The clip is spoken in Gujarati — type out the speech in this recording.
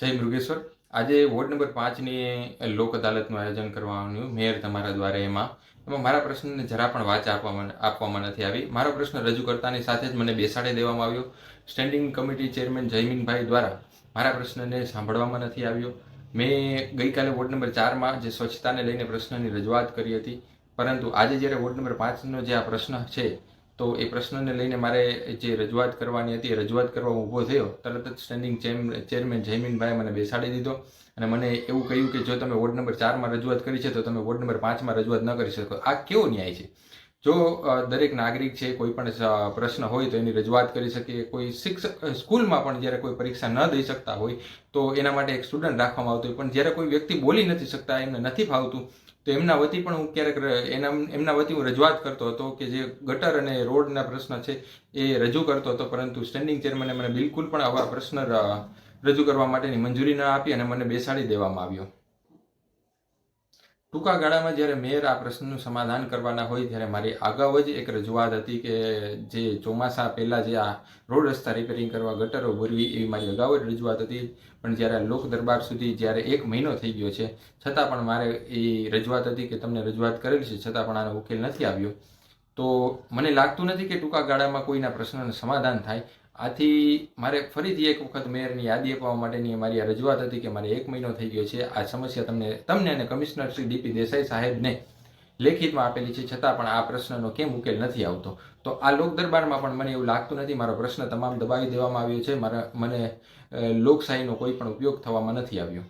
જય મૃગેશ્વર આજે વોર્ડ નંબર પાંચની લોક અદાલતનું આયોજન કરવાનું મેયર તમારા દ્વારા એમાં. એમાં મારા પ્રશ્નને જરા પણ વાચ આપવામાં આપવામાં નથી આવી. મારો પ્રશ્ન રજૂ કરતાની સાથે જ મને બેસાડી દેવામાં આવ્યો. સ્ટેન્ડિંગ કમિટી ચેરમેન જયમીનભાઈ દ્વારા મારા પ્રશ્નને સાંભળવામાં નથી આવ્યો. મેં ગઈકાલે વોર્ડ નંબર ચારમાં જે સ્વચ્છતાને લઈને પ્રશ્નની રજૂઆત કરી હતી. પરંતુ આજે જ્યારે વોર્ડ નંબર પાંચનો જે આ પ્રશ્ન છે તો એ પ્રશ્નને લઈને મારે જે રજૂઆત કરવાની હતી, એ રજૂઆત કરવા ઊભો થયો. તરત જ સ્ટેન્ડિંગ ચેરમેન જયમીનભાઈ મને બેસાડી દીધો અને મને એવું કહ્યું કે જો તમે વોર્ડ નંબર ચારમાં રજૂઆત કરી છે, તો તમે વોર્ડ નંબર પાંચમાં રજૂઆત ન કરી શકો. આ કેવો ન્યાય છે? જો દરેક નાગરિક છે, કોઈ પણ પ્રશ્ન હોય તો એની રજૂઆત કરી શકે. કોઈ શિક્ષક સ્કૂલમાં પણ જ્યારે કોઈ પરીક્ષા ન દઈ શકતા હોય, તો એના માટે એક સ્ટુડન્ટ રાખવામાં આવતો હોય. પણ જ્યારે કોઈ વ્યક્તિ બોલી નથી શકતા, એમને નથી ફાવતું તો એમના વતી પણ હું ક્યારેક એના, એમના વતી હું રજૂઆત કરતો હતો કે જે ગટર અને રોડના પ્રશ્ન છે એ રજૂ કરતો હતો, પરંતુ સ્ટેન્ડિંગ ચેરમેને મને બિલકુલ પણ આવા પ્રશ્ન રજૂ કરવા માટેની મંજૂરી ન આપી અને મને બેસાડી દેવામાં આવ્યો. ટૂંકા ગાળામાં જ્યારે મેયર આ પ્રશ્નનું સમાધાન કરવાના હોય ત્યારે મારી અગાઉ જ એક રજૂઆત હતી કે જે ચોમાસા પહેલાં જે આ રોડ રસ્તા રિપેરિંગ કરવા ગટરો ભરવી એવી મારી અગાઉ જ રજૂઆત હતી. પણ જ્યારે લોક દરબાર સુધી જ્યારે એક મહિનો થઈ ગયો છે, છતાં પણ મારે એ રજૂઆત હતી કે તમને રજૂઆત કરેલી છે, છતાં પણ આનો ઉકેલ નથી આવ્યો. તો મને લાગતું નથી કે ટૂંકા ગાળામાં કોઈના પ્રશ્નનું સમાધાન થાય. આથી મારે ફરીથી એક વખત મેયરની યાદી અપાવવા માટેની મારી આ રજૂઆત હતી કે મારે એક મહિનો થઈ ગયો છે. આ સમસ્યા તમને તમને અને કમિશનર શ્રી ડીપી દેસાઈ સાહેબને લેખિતમાં આપેલી છે, છતાં પણ આ પ્રશ્નનો કેમ ઉકેલ નથી આવતો? તો આ લોક દરબારમાં પણ મને એવું લાગતું નથી. મારો પ્રશ્ન તમામ દબાવી દેવામાં આવ્યો છે. મારા, મને લોકશાહીનો કોઈ પણ ઉપયોગ થવામાં નથી આવ્યો.